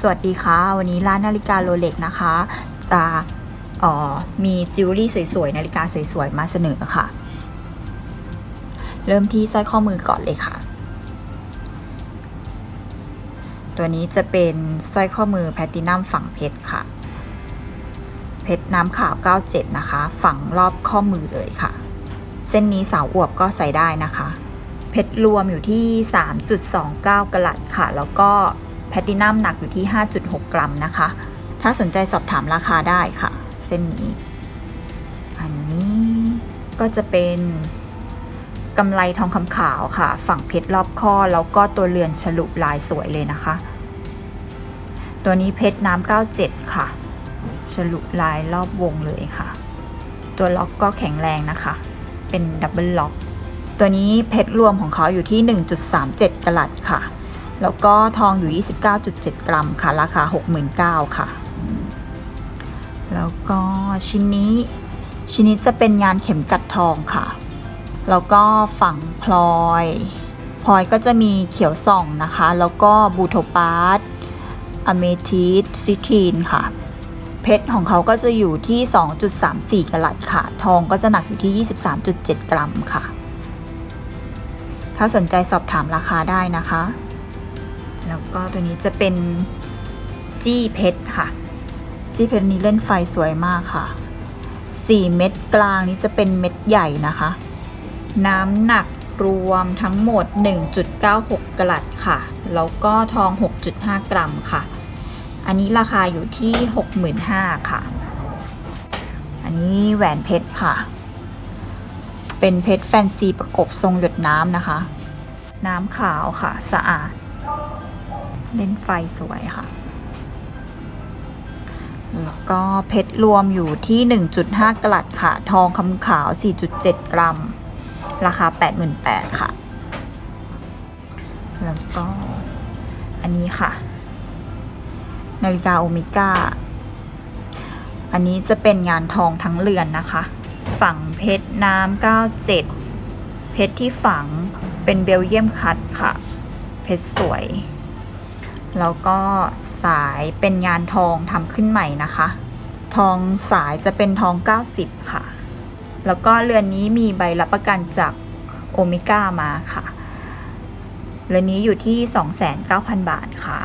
สวัสดีค่ะ วันนี้ร้านนาฬิกาโรเล็กนะคะ จะออมีจิวเวลรี่สวยๆ นาฬิกาสวยๆ มาเสนอค่ะ เริ่มที่สร้อยข้อมือก่อนเลยค่ะ ตัวนี้จะเป็นสร้อยข้อมือแพลตตินัมฝังเพชรค่ะ เพชรน้ำขาว 97 นะคะ ฝังรอบข้อมือเลยค่ะ เส้นนี้สาวอวบก็ใส่ได้นะคะ เพชรรวมอยู่ที่ 3.29กรัตค่ะ แล้วก็ พตตินัมหนักอยู่ที่ 5.6 กรัมนะคะ ถ้าสนใจสอบถามราคาได้ค่ะ เส้นนี้ อันนี้ก็จะเป็นกำไลทองคำขาวค่ะ ฝั่งเพชรรอบข้อแล้วก็ตัวเรือนฉลุลายสวยเลยนะคะ ตัวนี้เพชรน้ำ97 ค่ะ ฉลุลายรอบวงเลยค่ะ ตัวล็อกก็แข็งแรงนะคะ เป็นดับเบิลล็อก ตัวนี้เพชรรวมของเขาอยู่ที่ 1.37กรัตค่ะ แล้วก็ทองอยู่ 29.7 กรัมค่ะ ราคา 69,000ค่ะ แล้วก็ชิ้นนี้ชิ้นนี้จะเป็นงานเข็มกัดทองค่ะ แล้วก็ฝั่งพลอยพลอยก็จะมีเขียวส่องนะคะ แล้วก็บูโทปาร์ตอเมทิสซิทีนค่ะ เพชรของเขาก็จะอยู่ที่ 2.34 กรัตค่ะ ทองก็จะหนักอยู่ที่ 23.7 กรัมค่ะ ถ้าสนใจสอบถามราคาได้นะคะ แล้วก็ตัวนี้จะเป็นจี้เพชรค่ะ จี้เพชรนี้เล่นไฟสวยมากค่ะ 4 เม็ดกลางนี้จะเป็นเม็ดใหญ่นะคะ น้ำหนักรวมทั้งหมด 1.96 กรัตค่ะ แล้วก็ทอง 6.5 กรัมค่ะ อันนี้ราคาอยู่ที่ 65,000ค่ะ อันนี้แหวนเพชรค่ะ เป็นเพชรแฟนซีประกบทรงหยดน้ำนะคะ น้ำขาวค่ะสะอาด เล่นไฟสวยค่ะ แล้วก็เพชรรวมอยู่ที่ 1.5กรัตค่ะ ทองคำขาว 4.7 กรัม ราคา 88,000ค่ะ แล้วก็อันนี้ค่ะ นาฬิกาโอเมก้า อันนี้จะเป็นงานทองทั้งเรือนนะคะ ฝังเพชรน้ำ97 เพชรที่ฝังเป็นเบลเยียมคัตค่ะ เพชรสวย แล้วก็สายเป็นงานทองทำขึ้นใหม่นะคะ ทองสายจะเป็นทอง 90 ค่ะ แล้วก็เรือนนี้มีใบรับประกันจากโอเมก้ามาค่ะเรือนนี้อยู่ที่ 29,000 บาทค่ะ